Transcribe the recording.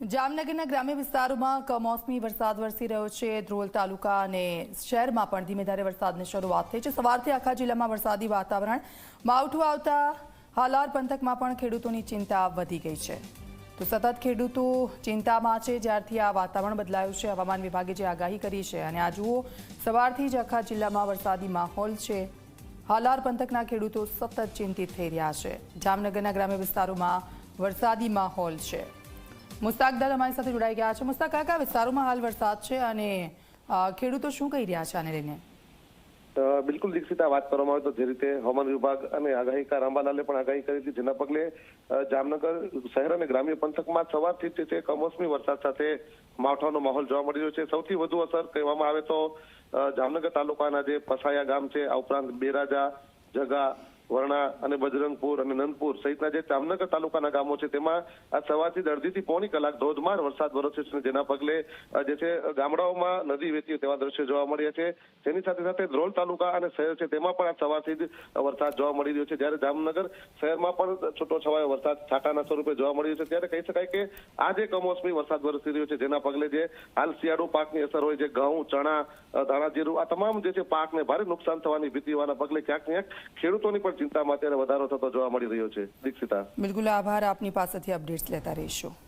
જામનગરના ગ્રામ્ય વિસ્તારોમાં કમોસમી વરસાદ વરસી રહ્યો છે. ધ્રોલ તાલુકા અને શહેરમાં પણ ધીમે ધારે વરસાદની શરૂઆત થઈ છે. સવારથી આખા જિલ્લામાં વરસાદી વાતાવરણ માવઠું આવતા હાલાર પંથકમાં પણ ખેડૂતોની ચિંતા વધી ગઈ છે. તો સતત ખેડૂતો ચિંતામાં છે. જ્યારથી આ વાતાવરણ બદલાયું છે. હવામાન વિભાગે જે આગાહી કરી છે અને આ જુઓ, સવારથી જ આખા જિલ્લામાં વરસાદી માહોલ છે. હાલાર પંથકના ખેડૂતો સતત ચિંતિત થઈ રહ્યા છે. જામનગરના ગ્રામ્ય વિસ્તારોમાં વરસાદી માહોલ છે. મુસ્તાક દલ અમારી સાથે જોડાઈ ગયા છે. મુસ્તાક, કયા વિસ્તારોમાં હાલ વરસાદ છે અને ખેડૂતો શું કહી રહ્યા છે આને લઈને? બિલકુલ દીક્ષિતા વાત કરવામાં આવે તો જે રીતે હવામાન વિભાગ અને આગાહીકાર અંબાલાલે પણ આગાહી કરી હતી, જેના પગલે જામનગર શહેર અને ગ્રામ્ય પંથકમાં સવારથી તે કમોસમી વરસાદ સાથે માવઠાનો માહોલ જોવા મળી રહ્યો છે. સૌથી વધુ અસર કહેવામાં આવે તો જામનગર તાલુકાના જે પસાયા ગામ છે, આ ઉપરાંત બેરાજા, જગા વરણા અને બજરંગપુર અને નંદપુર સહિતના જે જામનગર તાલુકાના ગામો છે, તેમાં આ સવારથી દર્દીથી પોણી કલાક ધોધમાર વરસાદ વરસ્યો છે જેના પગલે જે છે, ગામડાઓમાં નદી હોય તેવા દ્રશ્યો જોવા મળ્યા છે. તેની સાથે સાથે ધ્રોલ તાલુકા અને શહેર છે, તેમાં પણ આ સવારથી જ વરસાદ જોવા મળી રહ્યો છે. જ્યારે જામનગર શહેરમાં પણ છૂટો છવાયો વરસાદ છાંટાના સ્વરૂપે જોવા મળી રહ્યો છે, ત્યારે કહી શકાય કે આ જે કમોસમી વરસાદ વરસી રહ્યો છે, જેના પગલે જે હાલ શિયાળુ પાકની અસર હોય છે ઘઉં, ચણા ધાણા, જીરું, આ તમામ જે છે પાકને ભારે નુકસાન થવાની ભીતિ હોવાના પગલે ક્યાંક ક્યાંક ખેડૂતોની પણ ચિંતામાં અત્યારે વધારો થતો જોવા મળી રહ્યો છે. દીક્ષિતા. બિલકુલ આભાર. આપની પાસેથી અપડેટ્સ લેતા રહીશું.